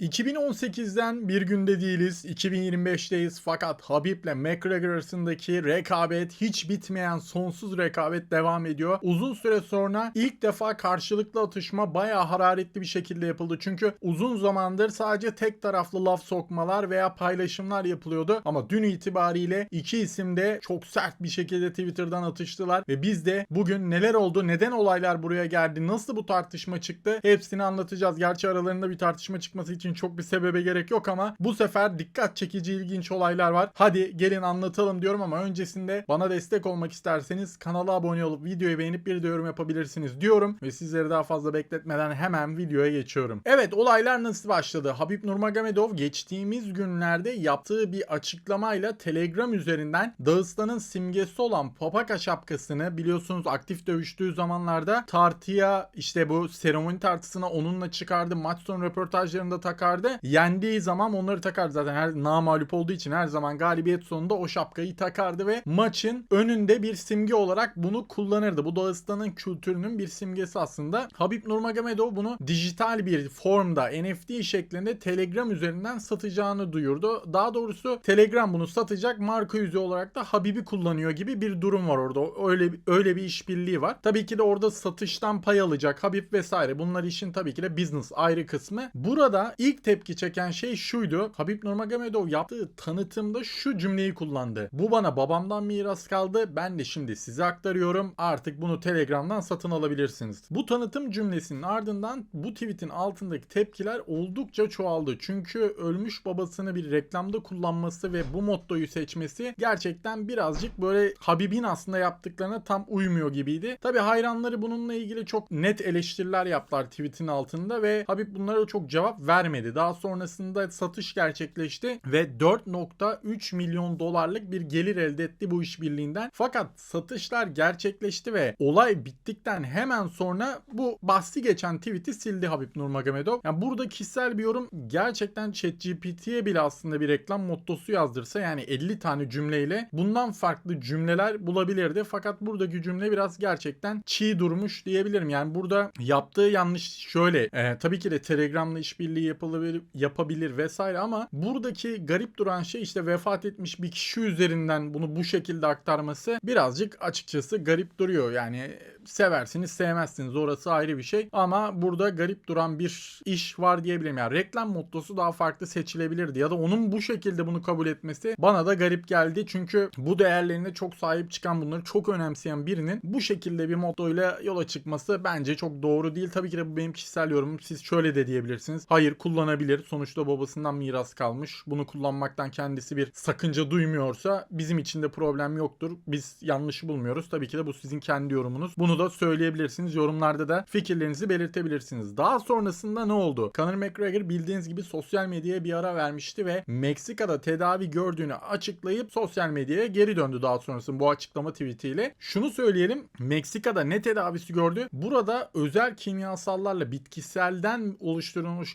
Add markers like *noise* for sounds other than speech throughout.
2018'den bir günde değiliz, 2025'teyiz fakat Habib'le McGregor arasındaki rekabet hiç bitmeyen sonsuz rekabet devam ediyor. Uzun süre sonra ilk defa karşılıklı atışma bayağı hararetli bir şekilde yapıldı. Çünkü uzun zamandır sadece tek taraflı laf sokmalar veya paylaşımlar yapılıyordu. Ama dün itibariyle iki isim de çok sert bir şekilde Twitter'dan atıştılar ve biz de bugün neler oldu, neden olaylar buraya geldi, nasıl bu tartışma çıktı hepsini anlatacağız. Gerçi aralarında bir tartışma çıkması için çok bir sebebe gerek yok ama bu sefer dikkat çekici ilginç olaylar var. Hadi gelin anlatalım diyorum ama öncesinde bana destek olmak isterseniz kanala abone olup videoyu beğenip bir de yorum yapabilirsiniz diyorum ve sizleri daha fazla bekletmeden hemen videoya geçiyorum. Evet olaylar nasıl başladı? Habib Nurmagomedov geçtiğimiz günlerde yaptığı bir açıklamayla Telegram üzerinden Dağıstan'ın simgesi olan papaka şapkasını biliyorsunuz aktif dövüştüğü zamanlarda tartıya işte bu seremoni tartısına onunla çıkardı. Maç sonu röportajlarında takardı. Yendiği zaman onları takardı zaten her namalup olduğu için her zaman galibiyet sonunda o şapkayı takardı ve maçın önünde bir simge olarak bunu kullanırdı. Bu Dağıstan'ın kültürünün bir simgesi aslında. Habib Nurmagomedov bunu dijital bir formda NFT şeklinde Telegram üzerinden satacağını duyurdu. Daha doğrusu Telegram bunu satacak marka yüzü olarak da Habib'i kullanıyor gibi bir durum var orada. Öyle öyle bir işbirliği var. Tabii ki de orada satıştan pay alacak Habib vesaire. Bunlar işin tabii ki de business ayrı kısmı. Burada ilk tepki çeken şey şuydu. Habib Nurmagomedov yaptığı tanıtımda şu cümleyi kullandı. Bu bana babamdan miras kaldı. Ben de şimdi size aktarıyorum. Artık bunu Telegram'dan satın alabilirsiniz. Bu tanıtım cümlesinin ardından bu tweetin altındaki tepkiler oldukça çoğaldı. Çünkü ölmüş babasını bir reklamda kullanması ve bu mottoyu seçmesi gerçekten birazcık böyle Habib'in aslında yaptıklarına tam uymuyor gibiydi. Tabi hayranları bununla ilgili çok net eleştiriler yaptılar tweetin altında ve Habib bunlara çok cevap vermedi. Daha sonrasında satış gerçekleşti ve 4.3 milyon dolarlık bir gelir elde etti bu işbirliğinden. Fakat satışlar gerçekleşti ve olay bittikten hemen sonra bu bahsi geçen tweet'i sildi Habib Nurmagomedov. Yani burada kişisel bir yorum gerçekten ChatGPT'ye bile aslında bir reklam mottosu yazdırsa yani 50 tane cümleyle bundan farklı cümleler bulabilirdi. Fakat buradaki cümle biraz gerçekten çiğ durmuş diyebilirim. Yani burada yaptığı yanlış şöyle. e, tabii ki de Telegram'la işbirliği yapılabilir, yapabilir vesaire ama buradaki garip duran şey işte vefat etmiş bir kişi üzerinden bunu bu şekilde aktarması birazcık açıkçası garip duruyor. Yani seversiniz sevmezsiniz orası ayrı bir şey ama burada garip duran bir iş var diyebilirim. Yani reklam mottosu daha farklı seçilebilirdi ya da onun bu şekilde bunu kabul etmesi bana da garip geldi. Çünkü bu değerlerine çok sahip çıkan bunları çok önemseyen birinin bu şekilde bir mottoyla yola çıkması bence çok doğru değil. Tabii ki de bu benim kişisel yorumum. Siz şöyle de diyebilirsiniz. Hayır kullanabilir. Sonuçta babasından miras kalmış. Bunu kullanmaktan kendisi bir sakınca duymuyorsa bizim için de problem yoktur. Biz yanlışı bulmuyoruz. Tabii ki de bu sizin kendi yorumunuz. Bunu da söyleyebilirsiniz. Yorumlarda da fikirlerinizi belirtebilirsiniz. Daha sonrasında ne oldu? Conor McGregor bildiğiniz gibi sosyal medyaya bir ara vermişti ve Meksika'da tedavi gördüğünü açıklayıp sosyal medyaya geri döndü daha sonrasında bu açıklama tweetiyle. Şunu söyleyelim. Meksika'da ne tedavisi gördü? Burada özel kimyasallarla bitkiselden oluşturulmuş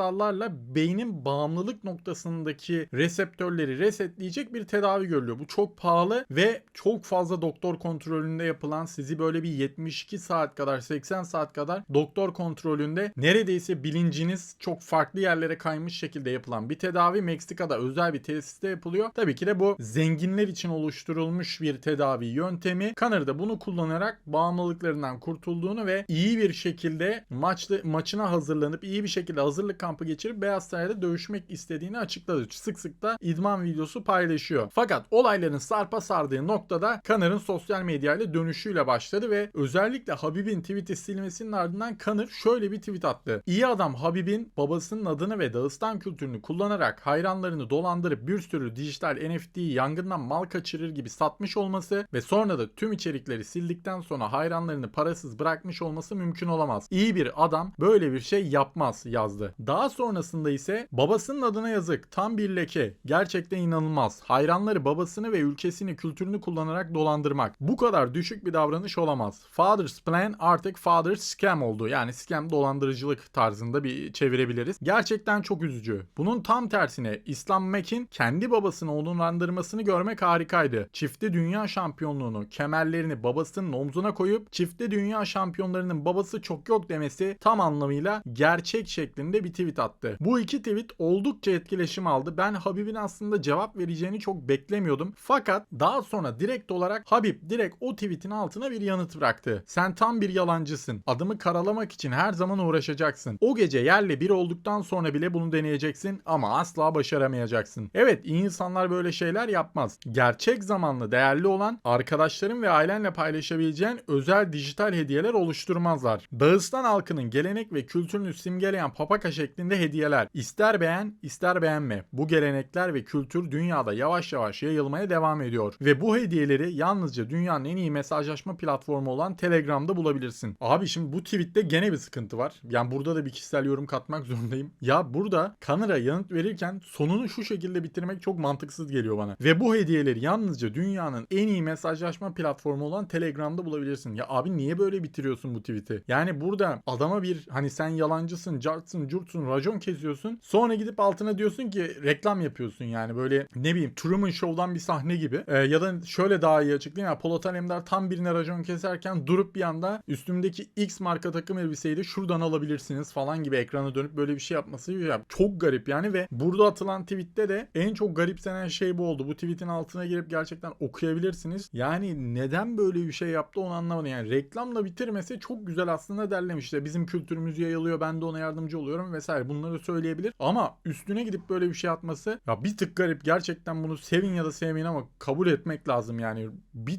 kimyasallarla beynin bağımlılık noktasındaki reseptörleri resetleyecek bir tedavi görülüyor. Bu çok pahalı ve çok fazla doktor kontrolünde yapılan sizi böyle bir 72 saat kadar 80 saat kadar doktor kontrolünde neredeyse bilinciniz çok farklı yerlere kaymış şekilde yapılan bir tedavi Meksika'da özel bir tesiste yapılıyor. Tabii ki de bu zenginler için oluşturulmuş bir tedavi yöntemi. Kanır'da bunu kullanarak bağımlılıklarından kurtulduğunu ve iyi bir şekilde maçlı, maçına hazırlanıp iyi bir şekilde hazırlık kampı geçirip Beyaz Saray'da dövüşmek istediğini açıkladı. Sık sık da idman videosu paylaşıyor. Fakat olayların sarpa sardığı noktada Kanır'ın sosyal medyayla dönüşüyle başladı ve özellikle Habib'in tweet'i silmesinin ardından Kanır şöyle bir tweet attı. İyi adam Habib'in babasının adını ve Dağıstan kültürünü kullanarak hayranlarını dolandırıp bir sürü dijital NFT'yi yangından mal kaçırır gibi satmış olması ve sonra da tüm içerikleri sildikten sonra hayranlarını parasız bırakmış olması mümkün olamaz. İyi bir adam böyle bir şey yapmaz yazdı. Daha sonrasında ise babasının adına yazık tam bir leke gerçekten inanılmaz. Hayranları babasını ve ülkesini kültürünü kullanarak dolandırmak bu kadar düşük bir davranış olamaz. Father's Plan artık Father's Scam oldu. Yani scam dolandırıcılık tarzında bir çevirebiliriz. Gerçekten çok üzücü. Bunun tam tersine İslam Mekin kendi babasını onurlandırmasını görmek harikaydı. Çifte dünya şampiyonluğunu, kemerlerini babasının omzuna koyup çifte dünya şampiyonlarının babası çok yok demesi tam anlamıyla gerçek şeklinde bir tweet attı. Bu iki tweet oldukça etkileşim aldı. Ben Habib'in aslında cevap vereceğini çok beklemiyordum. Fakat daha sonra direkt olarak Habib direkt o tweetin altına bir yanıt bıraktı. Sen tam bir yalancısın. Adımı karalamak için her zaman uğraşacaksın. O gece yerle bir olduktan sonra bile bunu deneyeceksin ama asla başaramayacaksın. Evet iyi insanlar böyle şeyler yapmaz. Gerçek zamanlı değerli olan arkadaşların ve ailenle paylaşabileceğin özel dijital hediyeler oluşturmazlar. Dağıstan halkının gelenek ve kültürünü simgeleyen papaka şeklinde hediyeler. İster beğen ister beğenme. Bu gelenekler ve kültür dünyada yavaş yavaş yayılmaya devam ediyor. Ve bu hediyeleri yalnızca dünyanın en iyi mesajlaşma platformu olan Telegram'da bulabilirsin. Abi şimdi bu tweette gene bir sıkıntı var. Yani burada da bir kişisel yorum katmak *laughs* zorundayım. Ya burada Kanır'a yanıt verirken sonunu şu şekilde bitirmek çok mantıksız geliyor bana. Ve bu hediyeleri yalnızca dünyanın en iyi mesajlaşma platformu olan Telegram'da bulabilirsin. Ya abi niye böyle bitiriyorsun bu tweet'i? Yani burada adama bir hani sen yalancısın, cartsın, curtsun, racon kesiyorsun. Sonra gidip altına diyorsun ki reklam yapıyorsun yani böyle ne bileyim Truman Show'dan bir sahne gibi. Ee, ya da şöyle daha iyi açıklayayım ya Polat Alemdar tam birine racon keserken durup bir anda üstümdeki X marka takım elbiseyi de şuradan alabilirsiniz falan gibi ekrana dönüp böyle bir şey yapması ya çok garip yani ve burada atılan tweette de en çok garipsenen şey bu oldu. Bu tweetin altına girip gerçekten okuyabilirsiniz. Yani neden böyle bir şey yaptı onu anlamadım. Yani reklamla bitirmesi çok güzel aslında derlemiş. İşte bizim kültürümüz yayılıyor ben de ona yardımcı oluyorum vesaire bunları söyleyebilir. Ama üstüne gidip böyle bir şey atması ya bir tık garip. Gerçekten bunu sevin ya da sevmeyin ama kabul etmek lazım yani.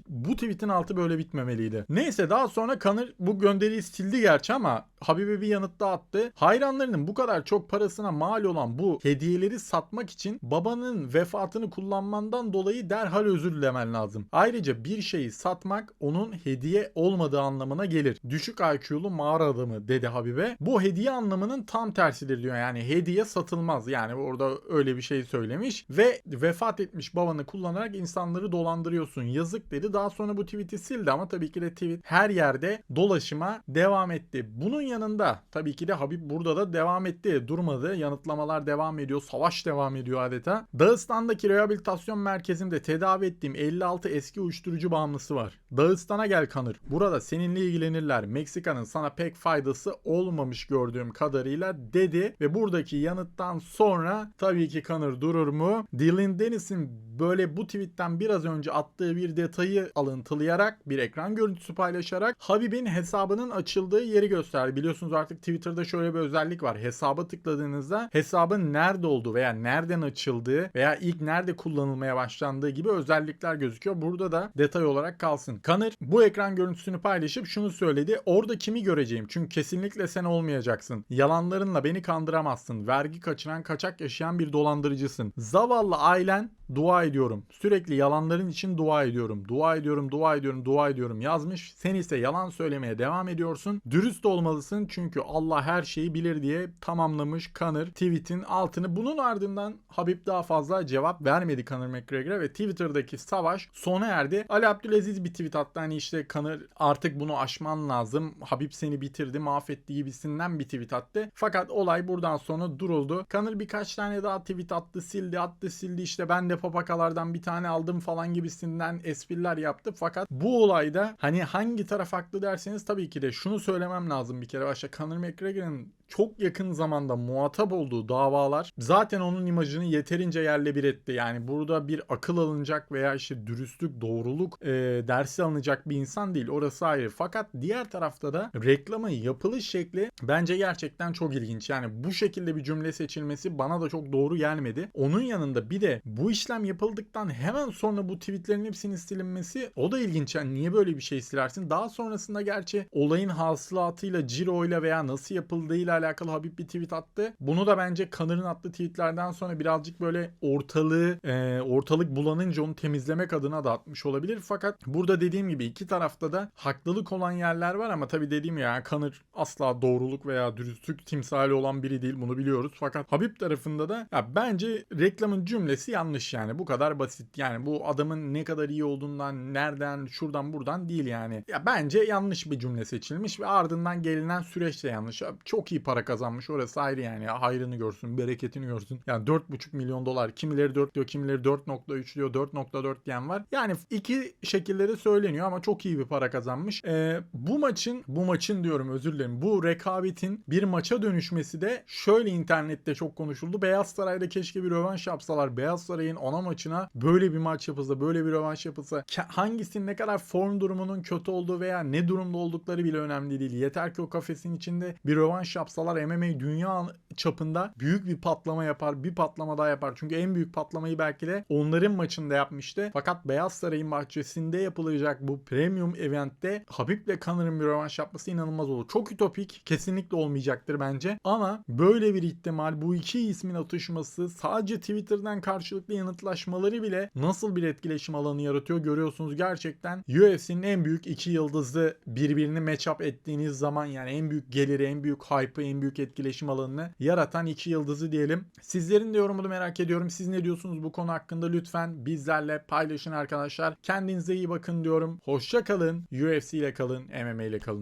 Bu tweetin altı böyle bitmemeliydi. Neyse daha sonra Kanır bu gönderiyi sildi gerçi ama Habibe bir yanıt da attı. Hayranlarının bu kadar çok parasına mal olan bu hediyeleri satmak için babanın vefatını kullanmandan dolayı derhal özür dilemen lazım. Ayrıca bir şeyi satmak onun hediye olmadığı anlamına gelir. Düşük IQ'lu mağara adamı dedi Habibe. Bu hediye anlamının tam tersidir diyor. Yani hediye satılmaz. Yani orada öyle bir şey söylemiş ve vefat etmiş babanı kullanarak insanları dolandırıyorsun. Yazık dedi. Daha sonra bu tweet'i sildi ama tabii ki de tweet her yerde dolaşıma devam etti. Bunun yanında tabii ki de Habib burada da devam etti. Durmadı. Yanıtlamalar devam ediyor. Savaş devam ediyor adeta. Dağıstan'daki rehabilitasyon merkezinde tedavi ettiğim 56 eski uyuşturucu bağımlısı var. Dağıstan'a gel kanır. Burada seninle ilgilenirler. Meksika'nın sana pek faydası olmamış gördüğüm kadarıyla dedi ve buradaki yanıttan sonra tabii ki kanır durur mu? Dylan Dennis'in böyle bu tweetten biraz önce attığı bir detayı alıntılayarak bir ekran görüntüsü paylaşarak Habib'in hesabının açıldığı yeri gösterdi. Biliyorsunuz artık Twitter'da şöyle bir özellik var. Hesaba tıkladığınızda hesabın nerede olduğu veya nereden açıldığı veya ilk nerede kullanılmaya başlandığı gibi özellikler gözüküyor. Burada da detay olarak kalsın. Kanır bu ekran görüntüsünü paylaşıp şunu söyledi. Orada kimi göreceğim? Çünkü kesinlikle sen olmayacaksın. Yalanlarınla beni kandıramazsın. Vergi kaçıran, kaçak yaşayan bir dolandırıcısın. Zavallı ailen dua ediyorum. Sürekli yalanların için dua ediyorum. Dua ediyorum, dua ediyorum, dua ediyorum yazmış. Sen ise yalan söylemeye devam ediyorsun. Dürüst olmalısın çünkü Allah her şeyi bilir diye tamamlamış Kanır tweetin altını. Bunun ardından Habib daha fazla cevap vermedi Kanır McGregor'a ve Twitter'daki savaş sona erdi. Ali Abdülaziz bir tweet attı hani işte Kanır artık bunu aşman lazım. Habib seni bitirdi, mahvetti gibisinden bir tweet attı. Fakat olay buradan sonra duruldu. Kanır birkaç tane daha tweet attı, sildi, attı, sildi. İşte ben de papakalardan bir tane aldım falan gibisinden espriler yaptı. Fakat bu olayda hani hangi taraf haklı derseniz tabii ki de şunu söylemem lazım bir kere başta. Conor McGregor'ın çok yakın zamanda muhatap olduğu davalar zaten onun imajını yeterince yerle bir etti. Yani burada bir akıl alınacak veya işte dürüstlük, doğruluk e, dersi alınacak bir insan değil. Orası ayrı. Fakat diğer tarafta da reklamın yapılış şekli bence gerçekten çok ilginç. Yani bu şekilde bir cümle seçilmesi bana da çok doğru gelmedi. Onun yanında bir de bu işlem yapıldıktan hemen sonra bu tweetlerin hepsinin silinmesi o da ilginç. Yani niye böyle bir şey silersin? Daha sonrasında gerçi olayın hasılatıyla, ciroyla veya nasıl yapıldığıyla alakalı Habib bir tweet attı. Bunu da bence Connor'ın attığı tweetlerden sonra birazcık böyle ortalığı e, ortalık bulanınca onu temizlemek adına da atmış olabilir. Fakat burada dediğim gibi iki tarafta da haklılık olan yerler var ama tabii dediğim ya Conor asla doğruluk veya dürüstlük timsali olan biri değil bunu biliyoruz. Fakat Habib tarafında da ya bence reklamın cümlesi yanlış yani bu kadar basit. Yani bu adamın ne kadar iyi olduğundan nereden şuradan buradan değil yani. Ya bence yanlış bir cümle seçilmiş ve ardından gelinen süreç de yanlış. Çok iyi para kazanmış orası ayrı yani. Hayrını görsün, bereketini görsün. Yani 4,5 milyon dolar. Kimileri 4 diyor, kimileri 4.3 diyor, 4.4 diyen var. Yani iki şekilde de söyleniyor ama çok iyi bir para kazanmış. Ee, bu maçın, bu maçın diyorum özür dilerim. Bu rekabetin bir maça dönüşmesi de şöyle internette çok konuşuldu. Beyaz Saray'da keşke bir rövanş yapsalar. Beyaz Saray'ın ana maçına böyle bir maç yapılsa, böyle bir rövanş yapılsa. Hangisinin ne kadar form durumunun kötü olduğu veya ne durumda oldukları bile önemli değil. Yeter ki o kafesin içinde bir rövanş yapsalar MMA dünya çapında büyük bir patlama yapar. Bir patlama daha yapar. Çünkü en büyük patlamayı belki de onların maçında yapmıştı. Fakat Beyaz Saray'ın bahçesinde yapılacak bu premium eventte Habib'le Connor'ın bir rövanş yapması inanılmaz olur. Çok ütopik. Kesinlikle olmayacaktır bence. Ama böyle bir ihtimal bu iki ismin atışması sadece Twitter'dan karşılıklı yanıtlaşmaları bile nasıl bir etkileşim alanı yaratıyor görüyorsunuz. Gerçekten UFC'nin en büyük iki yıldızı birbirini match up ettiğiniz zaman yani en büyük geliri, en büyük hype'ı, en büyük etkileşim alanını yaratan iki yıldızı diyelim. Sizlerin de yorumunu merak ediyorum. Siz ne diyorsunuz bu konu hakkında lütfen bizlerle paylaşın arkadaşlar. Kendinize iyi bakın diyorum. Hoşça kalın. UFC ile kalın, MMA ile kalın.